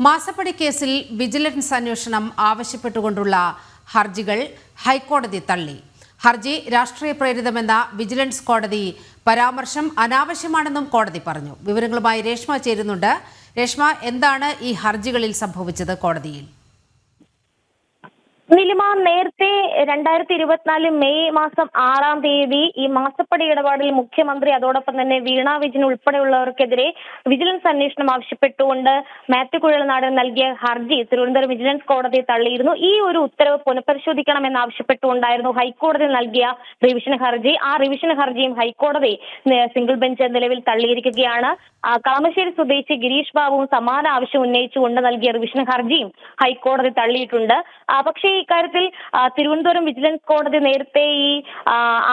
മാസപ്പടി കേസിൽ വിജിലൻസ് അന്വേഷണം ആവശ്യപ്പെട്ടുകൊണ്ടുള്ള ഹർജികൾ ഹൈക്കോടതി തള്ളി. ഹർജി രാഷ്ട്രീയ പ്രേരിതമെന്ന വിജിലൻസ് കോടതി പരാമർശം അനാവശ്യമാണെന്നും കോടതി പറഞ്ഞു. വിവരങ്ങളുമായി രേഷ്മ ചേരുന്നുണ്ട്. രേഷ്മ എന്താണ് ഈ ഹർജികളിൽ സംഭവിച്ചത് കോടതിയിൽ? നിലിമ നേരത്തെ രണ്ടായിരത്തി ഇരുപത്തിനാല് മെയ് മാസം ആറാം തീയതി ഈ മാസപ്പടി ഇടപാടിൽ മുഖ്യമന്ത്രി അതോടൊപ്പം തന്നെ വീണ വിജയൻ ഉൾപ്പെടെയുള്ളവർക്കെതിരെ വിജിലൻസ് അന്വേഷണം ആവശ്യപ്പെട്ടുകൊണ്ട് മാത്യു കുഴൽനാടൻ നൽകിയ ഹർജി തിരുവനന്തപുരം വിജിലൻസ് കോടതി തള്ളിയിരുന്നു. ഈ ഒരു ഉത്തരവ് പുനഃപരിശോധിക്കണമെന്ന് ആവശ്യപ്പെട്ടുകൊണ്ടായിരുന്നു ഹൈക്കോടതി നൽകിയ റിവിഷൻ ഹർജി. ആ റിവിഷൻ ഹർജിയും ഹൈക്കോടതി സിംഗിൾ ബെഞ്ച് നിലവിൽ തള്ളിയിരിക്കുകയാണ്. കളമശ്ശേരി സ്വദേശി ഗിരീഷ് ബാബുവും സമാന ആവശ്യം ഉന്നയിച്ചുകൊണ്ട് നൽകിയ റിവിഷൻ ഹർജിയും ഹൈക്കോടതി തള്ളിയിട്ടുണ്ട്. പക്ഷേ ഇക്കാര്യത്തിൽ തിരുവനന്തപുരം വിജിലൻസ് കോടതി നേരത്തെ ഈ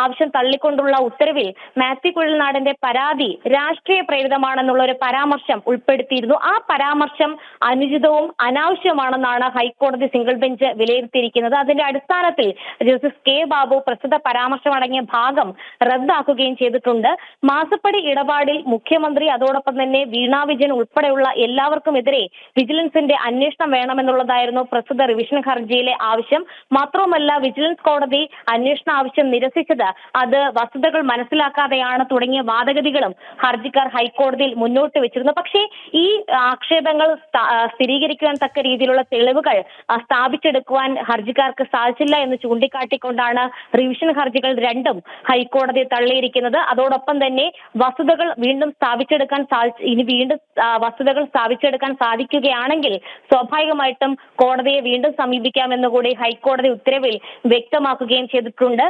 ആവശ്യം തള്ളിക്കൊണ്ടുള്ള ഉത്തരവിൽ മാത്യു കുഴൽനാടന്റെ പരാതി രാഷ്ട്രീയ പ്രേരിതമാണെന്നുള്ള ഒരു പരാമർശം ഉൾപ്പെടുത്തിയിരുന്നു. ആ പരാമർശം അനുചിതവും അനാവശ്യമാണെന്നാണ് ഹൈക്കോടതി സിംഗിൾ ബെഞ്ച് വിലയിരുത്തിയിരിക്കുന്നത്. അതിന്റെ അടിസ്ഥാനത്തിൽ ജസ്റ്റിസ് കെ ബാബു പ്രസ്തുത പരാമർശമടങ്ങിയ ഭാഗം റദ്ദാക്കുകയും ചെയ്തിട്ടുണ്ട്. മാസപ്പടി ഇടപാടിൽ മുഖ്യമന്ത്രി അതോടൊപ്പം തന്നെ വീണ വിജയൻ ഉൾപ്പെടെയുള്ള എല്ലാവർക്കുമെതിരെ വിജിലൻസിന്റെ അന്വേഷണം വേണമെന്നുള്ളതായിരുന്നു പ്രസ്തുത റിവിഷൻ ഹർജിയിലെ ആവശ്യം. മാത്രവുമല്ല വിജിലൻസ് കോടതി അന്വേഷണ ആവശ്യം നിരസിച്ചത് അത് വസ്തുതകൾ മനസ്സിലാക്കാതെയാണ് തുടങ്ങിയ വാദഗതികളും ഹർജിക്കാർ ഹൈക്കോടതിയിൽ മുന്നോട്ട് വെച്ചിരുന്നു. പക്ഷേ ഈ ആക്ഷേപങ്ങൾ സ്ഥാ- സ്ഥിരീകരിക്കുവാൻ തക്ക രീതിയിലുള്ള തെളിവുകൾ സ്ഥാപിച്ചെടുക്കുവാൻ ഹർജിക്കാർക്ക് സാധിച്ചില്ല എന്ന് ചൂണ്ടിക്കാട്ടിക്കൊണ്ടാണ് റിവിഷൻ ഹർജികൾ രണ്ടും ഹൈക്കോടതി തള്ളിയിരിക്കുന്നത്. അതോടൊപ്പം തന്നെ വസ്തുതകൾ വീണ്ടും സ്ഥാപിച്ചെടുക്കാൻ ഇനി വീണ്ടും വസ്തുതകൾ സ്ഥാപിച്ചെടുക്കാൻ സാധിക്കുകയാണെങ്കിൽ സ്വാഭാവികമായിട്ടും കോടതിയെ വീണ്ടും സമീപിക്കാമെന്ന് കൂടി ഹൈക്കോടതി ഉത്തരവിൽ വ്യക്തമാക്കുകയും ചെയ്തിട്ടുണ്ട്.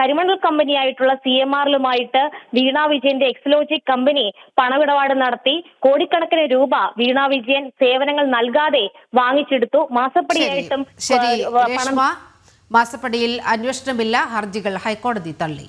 കരിമണൽ കമ്പനിയായിട്ടുള്ള സി എം ആറിലുമായിട്ട് വീണ വിജയന്റെ എക്സ്ലോജിക് കമ്പനി പണമിടപാട് നടത്തി. കോടിക്കണക്കിന് രൂപ വീണ വിജയൻ സേവനങ്ങൾ നൽകാതെ വാങ്ങിച്ചെടുത്തു. മാസപ്പടിയായിട്ടും മാസപ്പടിയിൽ അന്വേഷണമില്ല ഹർജികൾ ഹൈക്കോടതി തള്ളി.